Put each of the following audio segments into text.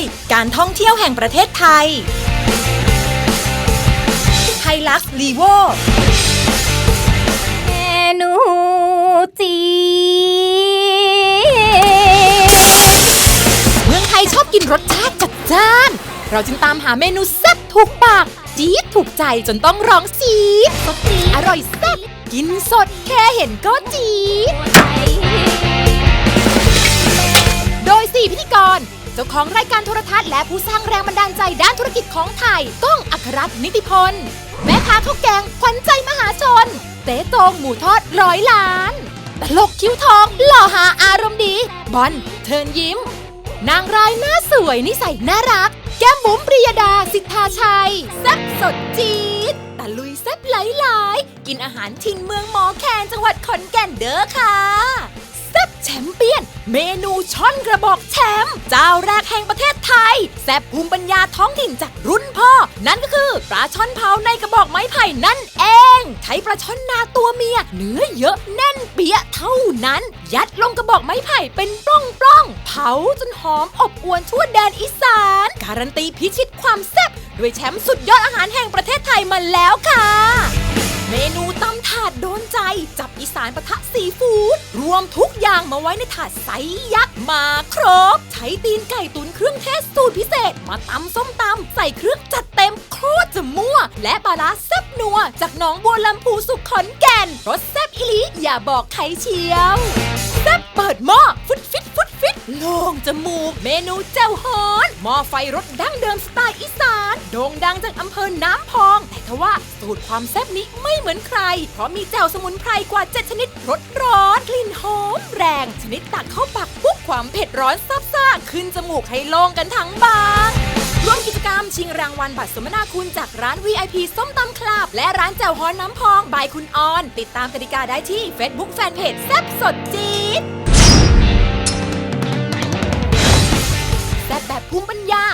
ย การท่องเที่ยวแห่งประเทศไทยไฮลักซ์ลีโวเมนูจีเมืองไทยชอบกินรสชาติจัดจ้าน เราจึงตามหาเมนูแซ่บถูกปาก จี๊ดถูกใจจนต้องร้องซีดสดีอร่อยแซ่บกินสดแค่เห็นก็จี๊ดไทยโดย4พิธีกร เจ้าของรายการโทรทัศน์และผู้สร้างแรงบันดาลใจด้านธุรกิจของไทยก้องอัครรัตน์นิติพล แม่ค้าข้าวแกงขวัญใจมหาชน เต๊ตงหมูทอดร้อยล้านตลกคิ้วทอง หล่อหาอารมณ์ดี บอลเทินยิ้ม นางร้ายหน้าสวยนิสัยน่ารัก แก้มบุ๋มปริยดาสิทธาชัยแซ่บสดจี๊ดตะลุยแซ่บหลายๆ กินอาหารถิ่นเมืองหมอแคนจังหวัดขอนแก่นเด้อค่ะ แซ่บแชมเปี้ยน เมนูช่อนกระบอกแชมป์เจ้าแรกแห่งประเทศไทย แซ่บภูมิปัญญาท้องถิ่นจากรุ่นพ่อ นั่นก็คือปลาช่อนเผาในกระบอกไม้ไผ่นั่นเอง ใช้ปลาช่อนนาตัวเมีย เนื้อเยอะแน่นเปียะเท่านั้น ยัดลงกระบอกไม้ไผ่เป็นปล้องปล้องเผาจนหอมอบอวนทั่วแดนอีสาน การันตีพิชิตความแซ่บด้วยแชมป์สุดยอดอาหารแห่งประเทศไทยมาแล้วค่ะ เมนูตำาดโดนใจ จับอีสานปะทะซีฟู้ดรวมทุกอย่างมาไว้ในถาดไซส์ยักษ์มาครบ ใช้ตีนไก่ตุนเครื่องเทศสูตรพิเศษ มาตำส้มตำใส่เครื่องจัดเต็มโคตรจะมั่ว และปลาร้าแซ่บนัว จากหนองบัวลำพูสุขขอนแก่นรสแซ่บอิลิอย่าบอกใครเชียวแซ่บเปิดหม้อฟุดฟิตฟุดฟิตโล่งจมูก เมนูเจ้าฮอนหม้อไฟรสดั้งเดิมสไตล์อีสาน โด่งดังจากอำเภอน้ำพอง แต่ทว่าสูตรความแซ่บนี้ไม่เหมือนใคร เพราะมีแจ่วสมุนไพรกว่า 7 ชนิดรสร้อนกลิ่นหอมแรง ชนิดตักเข้าปากปุ๊บความเผ็ดร้อนซับซ่าขึ้นจมูกให้โล่งกันทั้งบางร่วมกิจกรรมชิงรางวัลบัตรสมนาคุณจากร้าน VIP ส้มตำคลับ และร้านแจ่วฮอนน้ำพองบายคุณออน ติดตามกติกาได้ที่ Facebook Fanpage แซ่บสดจีดแซ่บแบบภูมิปัญญา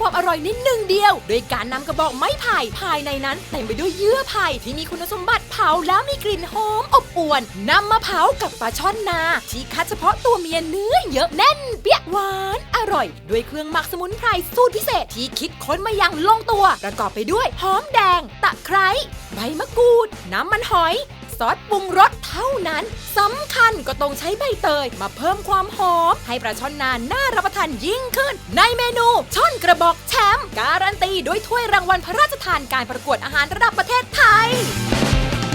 ความอร่อยในหนึ่งเดียว โดยการนำกระบอกไม้ไผ่ภายในนั้นเต็มไปด้วยเยื่อไผ่ที่มีคุณสมบัติเผาแล้วมีกลิ่นหอมอบอวนนำมาเผากับปลาช่อนนา ที่คัดเฉพาะตัวเมียเนื้อเยอะแน่น เปียกหวานอร่อย ด้วยเครื่องหมักสมุนไพรสูตรพิเศษที่คิดค้นมาอย่างลงตัว ประกอบไปด้วยหอมแดง ตะไคร้ใบมะกรูด น้ำมันหอย ซอสปรุงรสเท่านั้นสำคัญก็ต้องใช้ใบเตยมาเพิ่มความหอม ให้ปลาช่อนนานน่ารับประทานยิ่งขึ้น ในเมนูช่อนกระบอกแชมป์การันตีด้วยถ้วยรางวัลพระราชทานการประกวดอาหารระดับประเทศไทย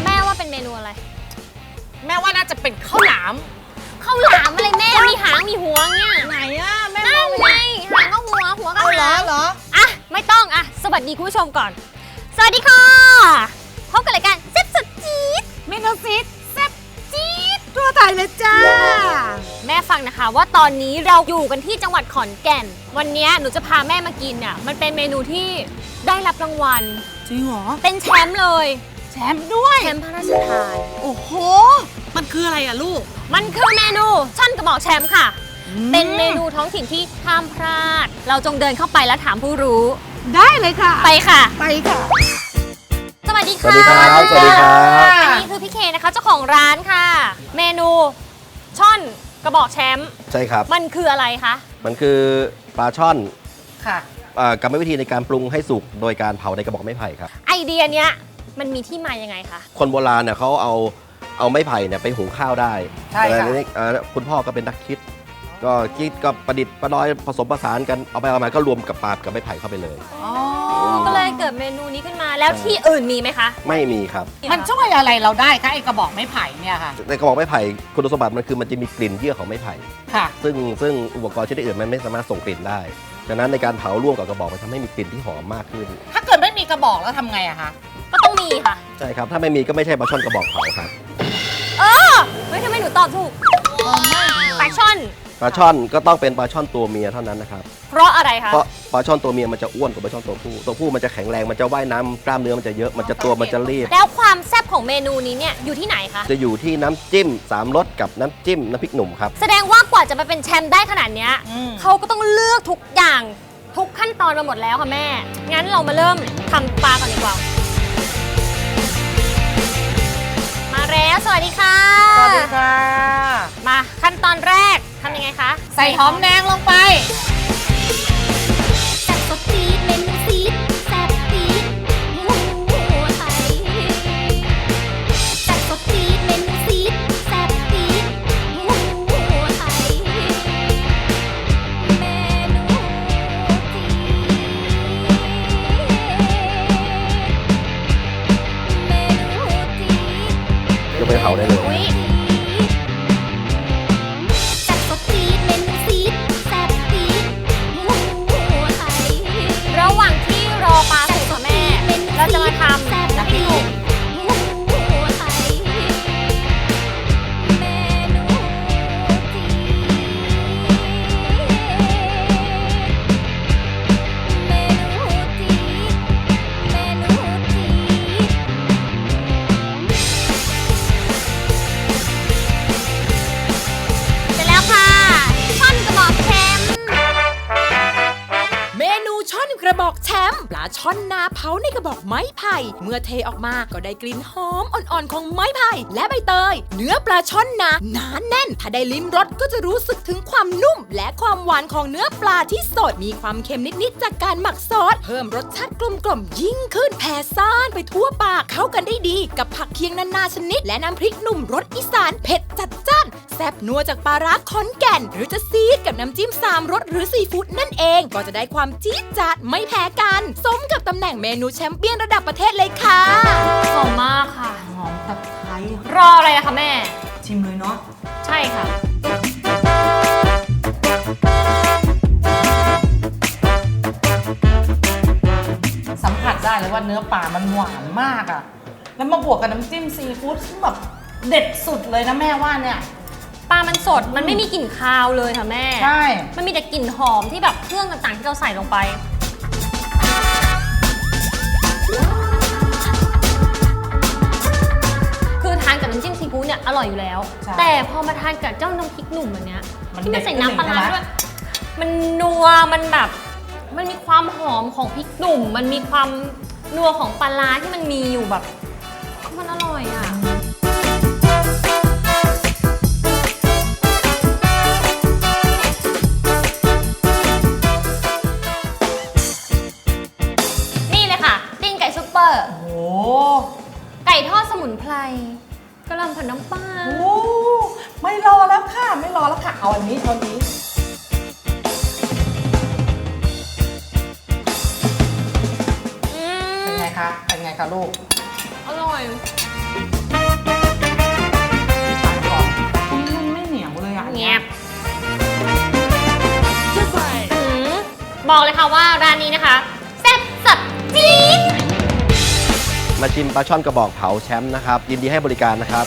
แม่ว่าเป็นเมนูอะไร แม่ว่าน่าจะเป็นข้าวหลามข้าวหลามอะไรแม่ มีหางมีหัวเนี่ย ไหนอะแม่นั่นไงหางก็หัวหัวก็เอาเหรอหางเหรอ อะ ไม่ต้องอะ สวัสดีคุณผู้ชมก่อน สวัสดีค่ะ พบกับรายการแซ่บสดจี๊ด เมนูซิดแซ่บจี๊ดทั่วไทยเลยจ้า แม่ฟังนะคะว่าตอนนี้เราอยู่กันที่จังหวัดขอนแก่น วันนี้หนูจะพาแม่มากินอะมันเป็นเมนูที่ได้รับรางวัล จริงเหรอ เป็นแชมป์เลยแชมป์ด้วย แชมป์พระราชทาน โอ้โห มันคืออะไรอะลูก มันคือเมนูช่อนกระบอกแชมป์ค่ะ เป็นเมนูท้องถิ่นที่ห้ามพลาด เราจงเดินเข้าไปแล้วถามผู้รู้ ได้เลยค่ะ ไปค่ะ ไปค่ะ สวัสดีสวัค่ะสดีครับสวัสดีครับ อันนี้คือพี่เคนะคะเจ้าของร้านค่ะ เมนูช่อนกระบอกแชมป์ใช่ครับ มันคืออะไรคะมันคือปลาช่อนค่ะอ่ากรรมวิธีในการปรุงให้สุกโดยการเผาในกระบอกไม้ไผ่ครับ ไอเดียเนี้ยมันมีที่มายังไงคะคนโบราณเนี่ยเขาเอาเอาไม้ไผ่เนี่ยไปหุงข้าวได้ใช่ค่ะ แต่นี้อ่าคุณพ่อก็เป็นนักคิด ก็คิดก็ประดิษฐ์ประดอยผสมผสานกันเอาไปเอามาก็รวมกับปลากับไม้ไผ่เข้าไปเลย อ๋อ ก็เลยเกิดเมนูนี้ขึ้นมาแล้วที่อื่นมีไหมคะ ไม่มีครับมันช่วยอะไรเราได้คะไอ้กระบอกไม้ไผ่เนี่ยค่ะ ในกระบอกไม้ไผ่คุณสมบัติมันคือมันจะมีกลิ่นเยื่อของไม้ไผ่ค่ะ ซึ่งซึ่งอุปกรณ์ชนิดอื่นมันไม่สามารถส่งกลิ่นได้ดังนั้นในการเผาร่วมกับกระบอกมันทำให้มีกลิ่นที่หอมมากขึ้น ถ้าเกิดไม่มีกระบอกแล้วทำไงอะคะก็ต้องมีค่ะ ใช่ครับ ถ้าไม่มีก็ไม่ใช่ปลาช่อนกระบอกเผาครับเฮ้ยทำไมหนูตอบถูก ปลาช่อน ปลาช่อนก็ต้องเป็นปลาช่อนตัวเมียเท่านั้นนะครับ เพราะอะไรคะ เพราะปลาช่อนตัวเมียมันจะอ้วนกว่าปลาช่อนตัวผู้ ตัวผู้มันจะแข็งแรง มันจะว่ายน้ำกล้ามเนื้อมันจะเยอะ มันจะตัวมันจะรีบ แล้วความแซ่บของเมนูนี้เนี่ยอยู่ที่ไหนคะ จะอยู่ที่น้ำจิ้มสามรสกับน้ำจิ้มน้ำพริกหนุ่มครับ แสดงว่ากว่าจะมาเป็นแชมป์ได้ขนาดเนี้ยอืม เขาก็ต้องเลือกทุกอย่างทุกขั้นตอนมาหมดแล้วค่ะแม่ งั้นเรามาเริ่มทำปลาก่อนดีกว่ามา แล้ว สวัสดีค่ะ สวัสดีค่ะ มาขั้นตอนแรกทำยังไงคะ ใส่หอมแดงลงไป ช้อนนาเผาในกระบอกไม้ไผ่ เมื่อเทออกมาก็ได้กลิ่นหอมอ่อนๆของไม้ไผ่และใบเตย เนื้อปลาช่อนนาหนาแน่น ถ้าได้ลิ้มรสก็จะรู้สึกถึงความนุ่ม และความหวานของเนื้อปลาที่สดมีความเค็มนิดๆจากการหมักซอสเพิ่มรสชาติกลมๆยิ่งขึ้นแผ่ซ่านไปทั่วปากเข้ากันได้ดี กับผักเคียงนานาชนิด และน้ำพริกหนุ่มรสอีสานเผ็ดจัดจ้านแซ่บนัวจากปลาร้าขอนแก่น หรือจะซีดกับน้ำจิ้มสามรสหรือซีฟู้ดนั่นเอง ก็จะได้ความจี๊ดจ๊าดไม่แพ้กันสมกับตำแหน่งเมนูแชมเปี้ยนระดับประเทศเลยค่ะ หอมมากค่ะ หอมตะไคร้รออะไรอะคะแม่ ชิมเลยเนาะใช่ค่ะ สัมผัสได้เลยว่าเนื้อปลามันหวานมากอะแล้วมาบวกกับน้ำจิ้มซีฟู้ดซึ่งแบบเด็ดสุดเลยนะแม่ว่าเนี่ย ปลามันสดมันไม่มีกลิ่นคาวเลยค่ะแม่ ใช่ มันมีแต่กลิ่นหอมที่แบบเครื่องต่างๆที่เราใส่ลงไป เนี่ยอร่อยอยู่แล้ว ใช่แต่พอมาทานกับเจ้าน้ำพริกหนุ่มอันเนี้ยมันที่มันใส่เด็ดน้ำปลาร้าขึ้นเลยด้วยมันนัวมันแบบ มันมีความหอมของพริกหนุ่ม มันมีความนัวของปลาร้าที่มันมีอยู่แบบ มันอร่อยอะ นี่เลยค่ะตีนไก่ซุปเปอร์ โอ้โหไก่ทอดสมุนไพร กระหลำผัดน้ำปลาโอ้ไม่รอแล้วค่ะ ไม่รอแล้วค่ะ เอาอันนี้เอาอันนี้ อืเป็นมไงคะ เป็นไงคะลูกอร่อย ทานก่อนมันไม่เหนียวเลยอะแงบอืมบอกเลยค่ะว่าร้านนี้นะคะแซ่บสัดจี๊ด มาชิมปลาช่อนกระบอกเผาแชมป์นะครับยินดีให้บริการนะครับ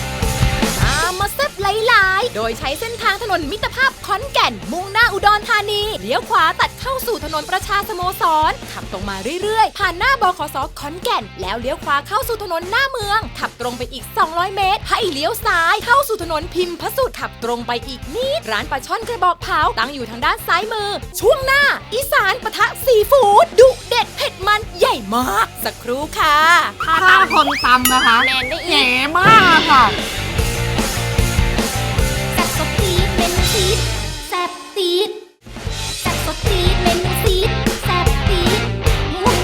โดยใช้เส้นทางถนนมิตรภาพขอนแก่น มุ่งหน้าอุดรธานี เลี้ยวขวาตัดเข้าสู่ถนนประชาสโมสร ขับตรงมาเรื่อยๆ ผ่านหน้าบขสขอนแก่น แล้วเลี้ยวขวาเข้าสู่ถนนหน้าเมือง ขับตรงไปอีก 200 เมตร ให้เลี้ยวซ้ายเข้าสู่ถนนพิมพ์พระสุดขับตรงไปอีกนิด ร้านปลาช่อนกระบอกเผาตั้งอยู่ทางด้านซ้ายมือ ช่วงหน้า อีสานปะทะซีฟู้ดดุเด็ดเผ็ดมันใหญ่มาก สักครู่ค่ะถ้าถ้าตามคนตำนะคะแมนได้แหอีกนมากค่ะ ซีดแซ่บซีดแซ่บสดซีดเมนูซีดแซ่บซีดหมู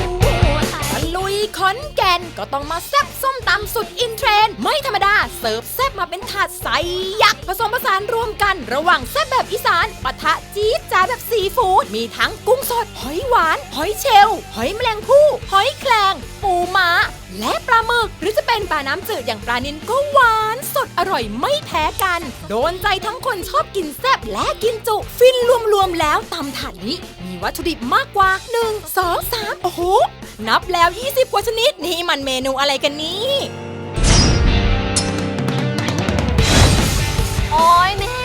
ไทตะลุยขอนแก่นก็ต้องมาแซ่บส้ม ตำสุดอินเทรนด์ไม่ธรรมดา เสิร์ฟแซ่บมาเป็นถาดใสยักษ์ผสมผสานรวมกันระหว่างแซ่บแบบอีสานปะทะจี๊ดจ้าแบบซีฟู้ดมีทั้งกุ้งสด หอยหวาน หอยเชลล์หอยแมลงภู่หอยแครงปูม้า และปลาหมึก หรือจะเป็นปลาน้ำจืดอย่างปลานิลก็หวานสดอร่อยไม่แพ้กัน โดนใจทั้งคนชอบกินแซ่บและกินจุ ฟินรวมๆแล้วตำถาดนี้ มีวัตถุดิบมากกว่า 1 2 3โอ้โหนับแล้ว 20 กว่าชนิดนี่มันเมนูอะไรกันนี่ โอ้ยแม่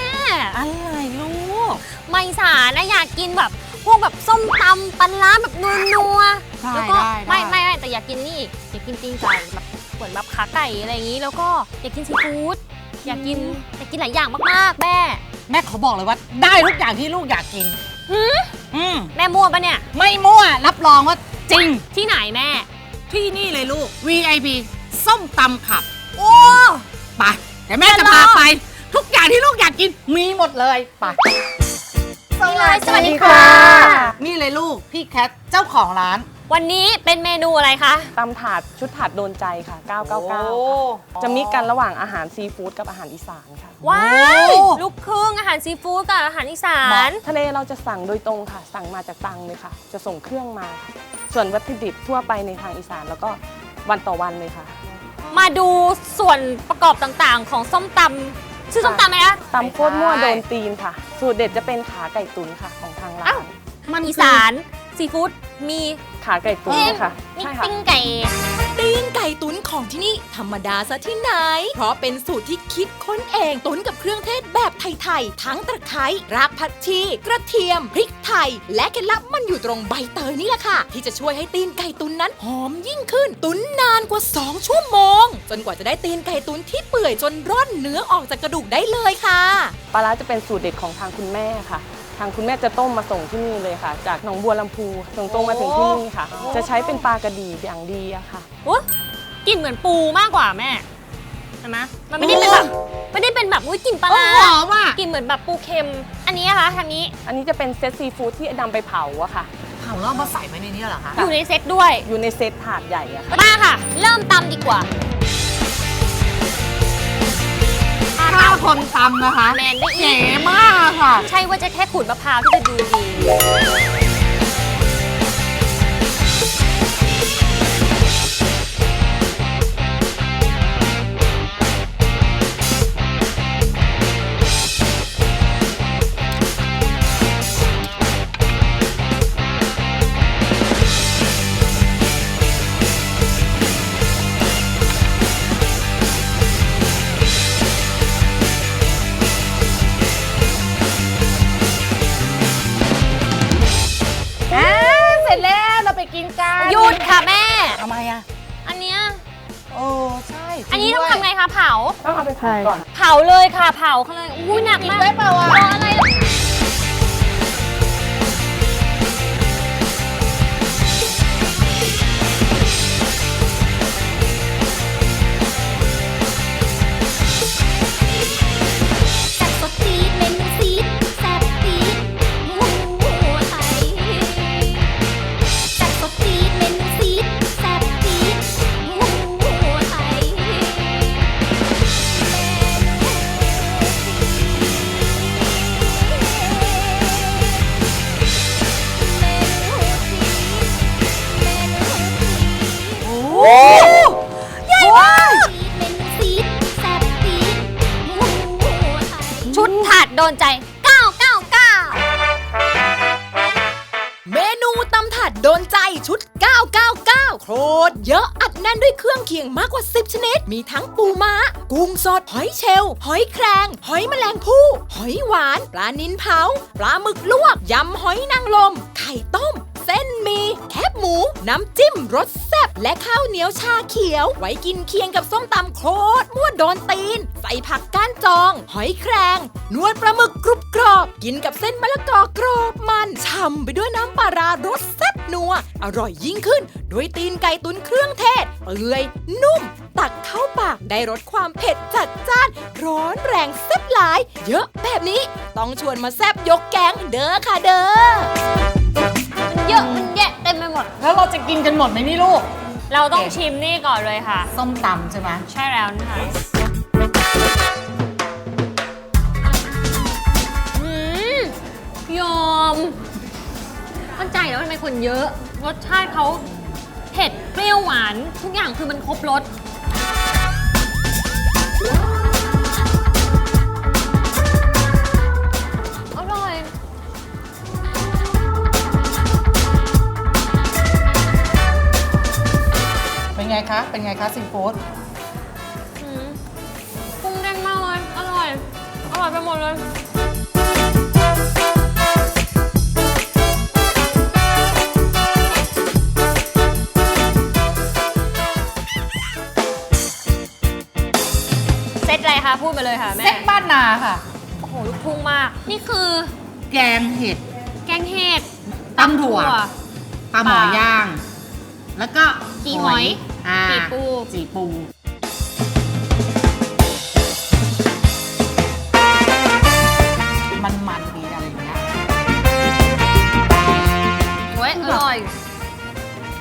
อะไรลูก ไม่สานะอยากกินแบบพวกแบบส้มตำปลาร้าแบบนัวได้ๆแล้วก็ได้ได้ ไม่ไม่ไม่แต่อยากกินนี่อยากกินตีนไก่แบบเหมือนแบบขาไก่อะไรอย่างนี้ แล้วก็อยากกินซีฟู้ดอยากกินอยากกินหลายอย่างมากๆแม่แม่ขอบอกเลยว่าได้ทุกอย่างที่ลูกอยากกิน หืมอืมแม่มั่วปะเนี่ย ไม่มั่วรับรองว่าจริง ที่ไหนแม่ ที่นี่เลยลูก VIP ส้มตำขับ โอ้ ไปเดี๋ยวแม่จะพาไป ทุกอย่างที่ลูกอยากกินมีหมดเลยไปนี่เลยสวัสดีค่ะ นี่เลยลูกพี่แคทเจ้าของร้าน วันนี้เป็นเมนูอะไรคะ ตำถาดชุดถาดโดนใจค่ะ 999โอ้ค่ะจะมิกกันระหว่างอาหารซีฟู้ดกับอาหารอีสานค่ะ ว้าโอ้ยลูกครึ่งอาหารซีฟู้ดกับอาหารอีสาน ทะเลเราจะสั่งโดยตรงค่ะ สั่งมาจากตังเลยค่ะ จะส่งเครื่องมาค่ะส่วนวัตถุดิบทั่วไปในทางอีสานแล้วก็วันต่อวันเลยค่ะอ๋อมาดูส่วนประกอบต่างๆ ของส้มตำ ชื่อส้มตำอะไรนะตำโคตรมั่วโดนตีนค่ะ สูตรเด็ดจะเป็นขาไก่ตุ๋นค่ะของทางร้านมันอีสาน ซีฟู้ดมีขาไก่ตุ๋นค่ะมีใช่ค่ะ ปิ้งไก่ ตีนไก่ตุ๋นของที่นี่ธรรมดาซะที่ไหน เพราะเป็นสูตรที่คิดค้นเองตุ๋นกับเครื่องเทศแบบไทยๆ ทั้งตะไคร้รากผักชี กระเทียม พริกไทย และเคล็ดลับมันอยู่ตรงใบเตยนี่แหละค่ะ ที่จะช่วยให้ตีนไก่ตุ๋นนั้นหอมยิ่งขึ้น ตุ๋นนานกว่า 2 ชั่วโมง จนกว่าจะได้ตีนไก่ตุ๋นที่เปื่อยจนร่อนเนื้อออกจากกระดูกได้เลยค่ะ ปลาร้าจะเป็นสูตรเด็ดของทางคุณแม่ค่ะ ทางคุณแม่จะต้มมาส่งที่นี่เลยค่ะ จากหนองบัวลำพูส่งตรงมาถึงที่นี่ค่ะ จะใช้เป็นปลากระดีอย่างดีอะค่ะโอ้กลิ่นเหมือนปูมากกว่าแม่ใช่ไหมมันไม่ได้เป็นแบบไม่ได้เป็นแบบอุ้ยกลิ่นปลาโอ้ร้าหอมอะกลิ่นเหมือนแบบปูเค็ม อันนี้นะคะทางนี้อันนี้จะเป็นเซตซีฟู้ดที่นำไปเผาอะค่ะ เผาแล้วเอามาใส่ไว้ในนี้เหรอคะ อยู่ในเซ็ตด้วย อยู่ในเซตถาดใหญ่อะค่ะ มาค่ะ เริ่มตำดีกว่า ถ้าคนตำนะคะแมนได้อีเก๋กมากอะค่ะ ใช่ว่าจะแค่ขูดมะพร้าวที่จะดูดี ต้องเอาไปเผาก่อน เผาเลยค่ะเผาเขาเลยอุ้ยหนักกินมากได้เปล่าอะรออะไร หอยเชลล์หอยแครง หอยแมลงภู่หอยหวาน ปลานิลเผา ปลาหมึกลวก ยำหอยนางรมไข่ต้ม เส้นหมีแคบหมู น้ำจิ้มรสแซ่บและข้าวเหนียวชาเขียว ไว้กินเคียงกับส้มตำโคตรมั่วโดนตีน ใส่ผักก้านจอง หอยแครงนวดปลาหมึกกรุบกรอบ กินกับเส้นมะละกอกรอบมันฉ่ำไปด้วยน้ำปลารารสแซ่บนัว อร่อยยิ่งขึ้นด้วยตีนไก่ตุนเครื่องเทศ เปื่อย นุ่ม ตักเข้าปากได้รสความเผ็ดจัดจ้าน ร้อนแรงแซ่บหลาย เยอะแบบนี้ ต้องชวนมาแซ่บยกแกงเด้อค่ะเด้อ เยอะมันแยะเต็มไปหมด แล้วเราจะกินกันหมดไหมนี่ลูก เราต้องชิมนี่ก่อนเลยค่ะ ส้มตำใช่ไหมใช่แล้วนะคะอืมยอมเข้าใจแล้วทำไมคนเยอะ รสชาติเขาเผ็ดเปรี้ยวหวาน ทุกอย่างคือมันครบรส งคะ เป็นไงคะซีฟู้ดอืมกุ้งเด้งมากเลย อร่อย อร่อยไปหมดเลย เซตอะไรคะพูดมาเลยค่ะแม่ เซ็ตบ้านนาค่ะ โอ้โหลูกทุ่งมาก นี่คือแกงเห็ด แกงเห็ดตำถั่ว ปลาหมอย่าง แล้วก็จีหอย อ่าจีปู จีปู มันมันๆดีอะไรอย่างเงี้ยเว้ยอร่อย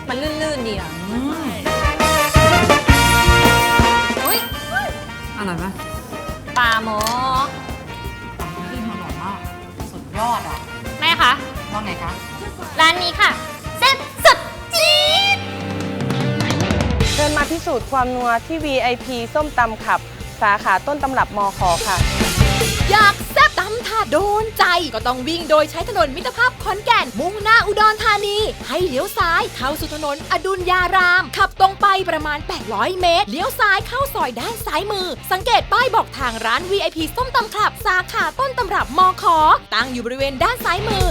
มันลื่นๆดีอะอืมอุ้ยอร่อยไหมปลาหมอตำขึ้นอร่อยมากสุดยอดอะ แม่คะว่าไงคะ ร้านนี้ค่ะ เซ็ตสุดจี๊ดเชิญมาที่สูจน์ความนัวที่ VIP ส้มตำขับ สาขาต้นตำรับมอคอค่ะ อยากแซ่บตำถาโดนใจ ก็ต้องวิ่งโดยใช้ถนนมิตรภาพขอนแก่น มุ่งหน้าอุดรธานี ให้เลี้ยวซ้ายเข้าสู่ถนนอดุลยาราม ขับตรงไปประมาณ 800 เมตร เลี้ยวซ้ายเข้าซอยด้านซ้ายมือ สังเกตป้ายบอกทางร้าน VIP ส้มตำคลับ สาขาต้นตำรับมอคอตั้งอยู่บริเวณด้านซ้ายมือ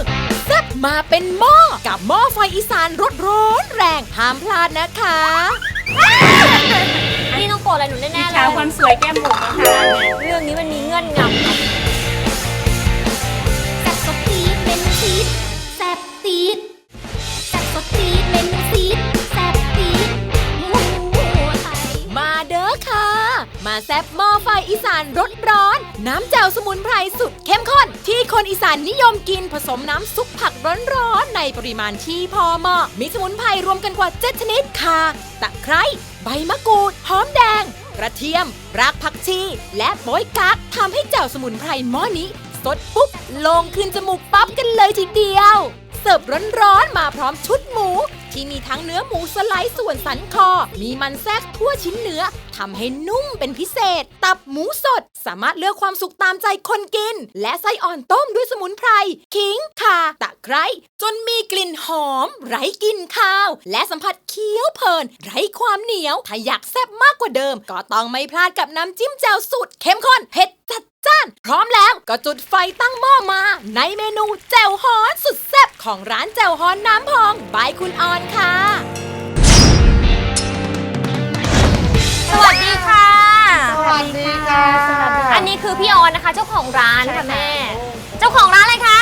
แซ่บมาเป็นหม้อกับหม้อไฟอีสานรสร้อนแรงห้ามพลาดนะคะ นี่ต้องโกรธอะไรหนูแน่ๆเลยชาวคนสวยแก้มบุ๋มนะคะ เรื่องนี้มันมีเงื่อนงำ แซ่บสดตีดเมนูซีดแซ่บตีดแซ่บสดตีดเมนูซีด มาแซบหม้อไฟอีสานรสร้อน น้ำแจ่วสมุนไพรสุดเข้มข้น ที่คนอีสานนิยมกินผสมน้ำซุปผักร้อนๆในปริมาณที่พอเหมาะ มีสมุนไพรรวมกันกว่า7ชนิดค่ะ ตะไคร้ใบมะกรูดหอมแดง กระเทียม รากผักชี และโป๊ยกั๊กทำให้แจ่วสมุนไพรหม้อนี้สดปุ๊บลงขึ้นจมูกปั๊บกันเลยทีเดียว เสิร์ฟร้อนๆมาพร้อมชุดหมูที่มีทั้งเนื้อหมูสไลด์ส่วนสันคอ มีมันแทรกทั่วชิ้นเนื้อ ทำให้นุ่มเป็นพิเศษ ตับหมูสด สามารถเลือกความสุขตามใจคนกิน และไส้อ่อนต้มด้วยสมุนไพร ขิงข่าตะไคร้จนมีกลิ่นหอม ไร้กลิ่นข้าว และสัมผัสเคี้ยวเพลิน ไร้ความเหนียว ถ้าอยากแซ่บมากกว่าเดิม ก็ต้องไม่พลาดกับน้ำจิ้มแจ่วสูตรเข้มข้นเผ็ดจัดจ้าน พร้อมแล้วก็จุดไฟตั้งหม้อมา ในเมนูแจ่วฮอนสุดแซ่บของร้านแจ่วฮอนน้ำพองบายคุณออนค่ะ วัสดีค่ะ อันนี้คือพี่ออนนะคะเจ้าของร้านค่ะแม่ เจ้าของร้านอะไรคะ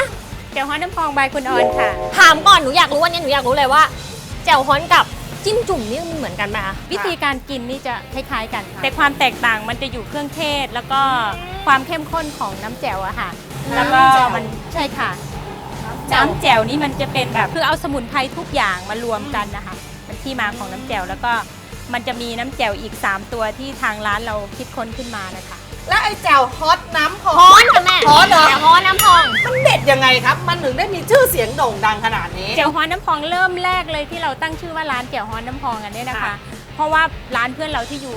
แจ่วฮ้อนน้ำพองบายคุณออนค่ะ ถามก่อนหนูอยากรู้วันนี้หนูอยากรู้เลยว่าแจ่วฮ้อนกับจิ้มจุ่มนี่มันเหมือนกันไหมคะวิธีการกินนี่จะคล้ายๆกันค่ะแต่ความแตกต่างมันจะอยู่เครื่องเทศ แล้วก็ความเข้มข้นของน้ำแจ่วอะค่ะ แล้วก็มันใช่ค่ะ น้ำแจ่วนี่มันจะเป็นแบบคือเอาสมุนไพรทุกอย่างมารวมกันนะคะเป็นที่มาของน้ำแจ่วแล้วก็ มันจะมีน้ำแจ่วอีก 3 ตัวที่ทางร้านเราคิดค้นขึ้นมานะคะ แล้วไอ้แจ่วฮอตน้ำหอฮ้อมนค่ะแม่ฮ้อนเหรอแจ่วฮ้อนน้ำพอง มันเด็ดยังไงครับ มันถึงได้มีชื่อเสียงโด่งดังขนาดนี้ แจ่วฮ้อนน้ำพองเริ่มแรกเลยที่เราตั้งชื่อว่าร้านแจ่วฮ้อนน้ำพองกันเนี่ยนะคะ ค่ะเพราะว่าร้านเพื่อนเราที่อยู่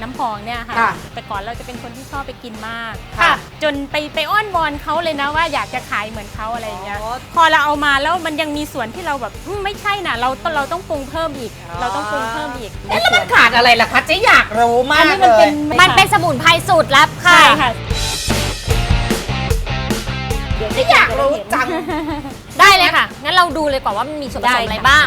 น้ำพองเนี่ยค่ะ ค่ะแต่ก่อนเราจะเป็นคนที่ชอบไปกินมากค่ะ จนไปไปอ้อนวอนเขาเลยนะว่าอยากจะขายเหมือนเขาอะไรอย่างเงี้ย อ๋อ พอเราเอามาแล้วมันยังมีส่วนที่เราแบบอืมไม่ใช่นะเราต้องเราต้องปรุงเพิ่มอีกอ๋อเราต้องปรุงเพิ่มอีกเอ๊ะแล้วมันขาดอะไรล่ะคะเจ๊อยากรู้มาอันกนี้เลมันเป็ยนมันเป็นสมุนไพรสูตรลับค่ะ ใช่ค่ะเจ๊อยากรู้จัง ได้เลยค่ะ งั้นเราดูเลยก่อนว่ามันมีส่วนผสมอะไรบ้าง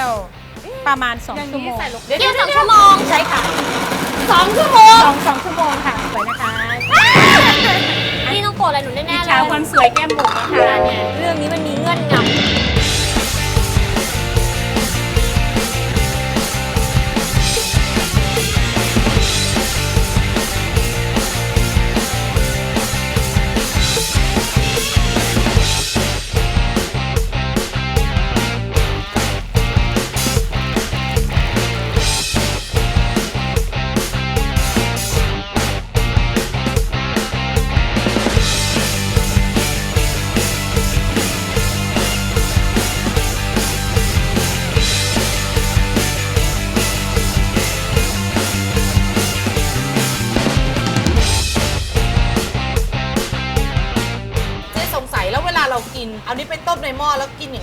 ยวประมาณ2ชั่วโมงเกี่ยวสองชั่วโมงใช่ค่ะสองชั่วโมงสองสองชั่วโมงค่ะสวยนะคะนี่ต้องโกรธอะไรหนูแน่ๆเลย ชาวคนสวยแก้มบุ๋มนะคะเรื่องนี้มันมีเงื่อนงำ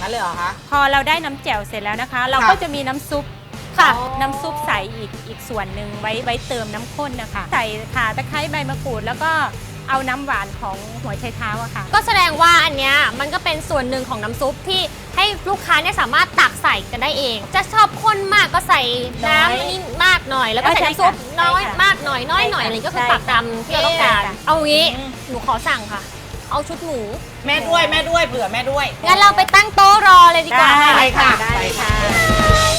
นอย่างนั้นเลยเหรอคะ พอเราได้น้ำแจ่วเสร็จแล้วนะคะ เราค่ะก็จะมีน้ำซุปค่ะน้ำซุปใส่อีกอีกส่วนหนึ่งไว้ไว้เติมน้ำข้นนะคะ ใส่ข่าตะไคร้ใบมะกรูด แล้วก็เอาน้ำหวานของหัวไชเท้าอะค่ะ ก็แสดงว่าอันเนี้ยมันก็เป็นส่วนหนึ่งของน้ำซุปที่ให้ลูกค้าเนี่ยสามารถตักใส่กันได้เอง จะชอบข้นมากก็ใส่น้ำน้อยอันนี้มากหน่อย แล้วก็เออใส่ใช่น้ำซุปค่ะน้อยใช่ค่ะมากหน่อยน้อยหน่อยใช่ค่ะอะไรก็คือใช่ตักตามที่เราต้องการ ใช่ค่ะเอางี้หนูขอสั่งค่ะ เอาชุดหมู แม่ด้วยแม่ด้วยเผื่อแม่ด้วยงั้นเราไปตั้งโต๊ะรอเลยดีกว่า ได้ค่ะ ได้ค่ะ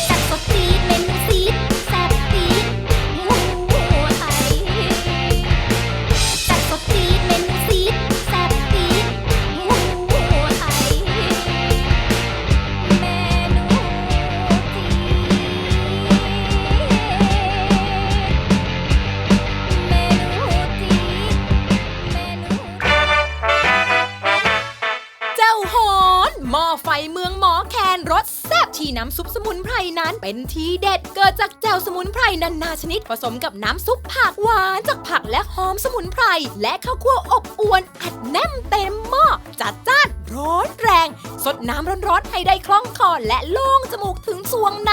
ผสมกับน้ำซุปผักหวานจากผักและหอมสมุนไพร และข้าวคั่วอบอวนอัดแน่นเต็มหม้อจัดจ้านร้อนแรง สดน้ำร้อนๆให้ได้คล่องคอและโล่งจมูกถึงสวงใน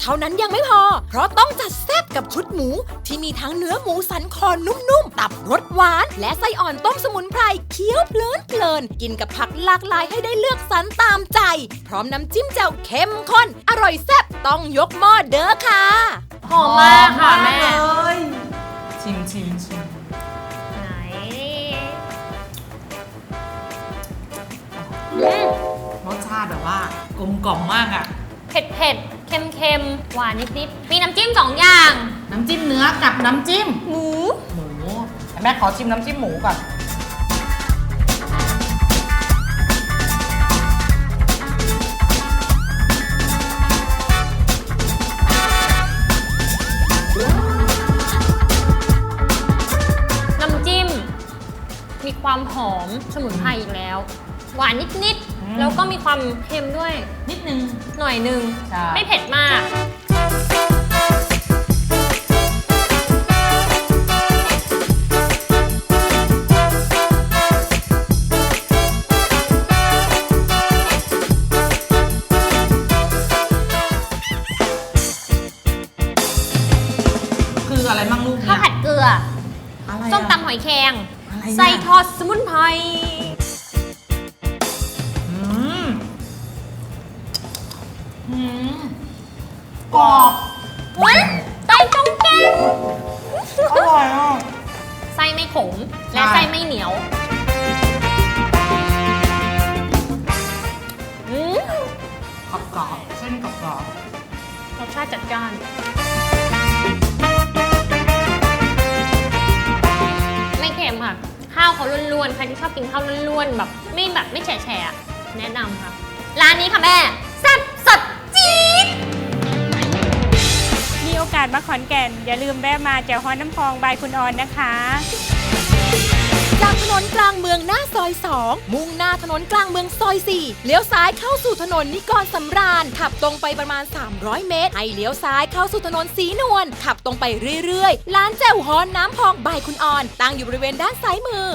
เท่านั้นยังไม่พอ เพราะต้องจัดแซ่บกับชุดหมู ที่มีทั้งเนื้อหมูสันคอนุ่มๆ ตับรสหวาน และไส้อ่อนต้มสมุนไพรเคี้ยวเพลินเพลินๆกินกับผักหลากหลายให้ได้เลือกสรรตามใจ พร้อมน้ำจิ้มแจ่วเข้มข้นอร่อยแซ่บต้องยกหม้อเด้อค่ะ หอมมากค่ะแม่หอมากเลยชิมชิมชิมไหนรสชาติแบบว่ากลมกล่อมมากอะเผ็ดเผ็ดเค็มเค็มหวานนิดนิดๆมีน้ำจิ้มสองอย่าง น้ำจิ้มเนื้อกับน้ำจิ้ม หมูหมูแม่ขอชิมน้ำจิ้มหมูก่อนน้ อมสมุนไพรอีกแล้ว หวานนิดนิดๆอืมแล้วก็มีความเค็มด้วยนิดนึงหน่อยหนึ่งใช่ ไม่เผ็ดมาก อะไรอะไส้ทอดสมุนไพรอืมอืมกรอบว้าไส้จงแกงอร่อยอะ ไส้ไม่ขม และใช่ไส้ไม่เหนียว อืมกรอบกรอบๆเส้นกรอบกรอบรสชาติจัดจ้าน ข้าวเขาล้วนๆ ใครที่ชอบกินข้าวล้วนๆ แบบไม่แบบไม่แฉะๆอะแนะนำค่ะ ร้านนี้ค่ะแม่แซ่บสดจี๊ด มีโอกาสมาขอนแก่น อย่าลืมแวะมาแจ่วฮอนน้ำพองบายคุณออนนะคะ นนกลางเมืองหน้าซอย 2 มุ่งหน้าถนนกลางเมืองซอย 4 เลี้ยวซ้ายเข้าสู่ถนนนิกรสำราญ ขับตรงไปประมาณ 300 เมตร ให้เลี้ยวซ้ายเข้าสู่ถนนสีนวล ขับตรงไปเรื่อยๆ ร้านแจ่วฮอนน้ำพองบายคุณออน ตั้งอยู่บริเวณด้านซ้ายมือ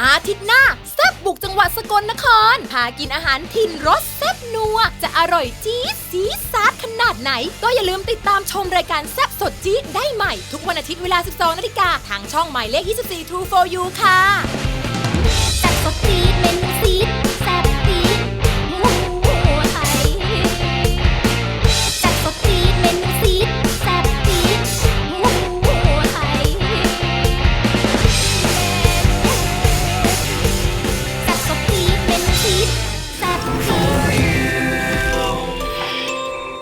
อาทิตย์หน้าแซ่บบุกจังหวัดสกลนคร พากินอาหารถิ่นรสแซ่บนัว จะอร่อยจี๊ดซีดซาดขนาดไหน ก็อย่าลืมติดตามชมรายการแซ่บสดจี๊ดได้ใหม่ ทุกวันอาทิตย์เวลา 12นาฬิกาทางช่องหมายเลข 24 True for You ค่ะแซ่บสด ซีดเมนซีด